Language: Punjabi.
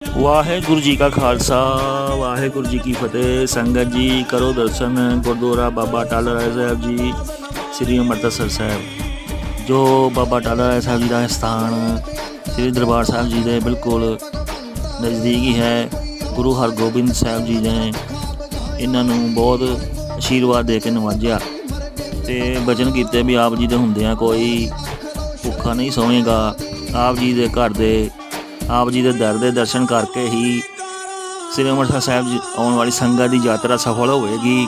ਵਾਹਿਗੁਰੂ ਜੀ ਕਾ ਖਾਲਸਾ, ਵਾਹਿਗੁਰੂ ਜੀ ਕੀ ਫਤਿਹ। ਸੰਗਤ ਜੀ, ਕਰੋ ਦਰਸ਼ਨ, ਗੁਰਦੁਆਰਾ ਬਾਬਾ ਟਾਲਾ ਰਾਏ ਸਾਹਿਬ ਜੀ, ਸ੍ਰੀ ਅੰਮ੍ਰਿਤਸਰ ਸਾਹਿਬ। ਜੋ ਬਾਬਾ ਟਾਲਾ ਰਾਏ ਸਾਹਿਬ ਜੀ ਦਾ ਸਥਾਨ, ਸ੍ਰੀ ਦਰਬਾਰ ਸਾਹਿਬ ਜੀ ਦੇ ਬਿਲਕੁਲ ਨਜ਼ਦੀਕ ਹੀ ਹੈ। ਗੁਰੂ ਹਰਗੋਬਿੰਦ ਸਾਹਿਬ ਜੀ ਨੇ ਇਹਨਾਂ ਨੂੰ ਬਹੁਤ ਆਸ਼ੀਰਵਾਦ ਦੇ ਕੇ ਨਵਾਜਿਆ ਤੇ ਬਚਨ ਕੀਤੇ ਵੀ ਆਪ ਜੀ ਦੇ ਹੁੰਦਿਆਂ ਕੋਈ ਭੁੱਖਾ ਨਹੀਂ ਸੌਵੇਗਾ। ਆਪ ਜੀ ਦੇ ਘਰ ਦੇ ਆਪ ਜੀ ਦੇ ਦਰ ਦੇ ਦਰਸ਼ਨ ਕਰਕੇ ਹੀ ਸ੍ਰੀ ਅੰਮ੍ਰਿਤਸਰ ਸਾਹਿਬ ਆਉਣ ਵਾਲੀ ਸੰਗਤ ਦੀ ਯਾਤਰਾ ਸਫਲ ਹੋਵੇਗੀ।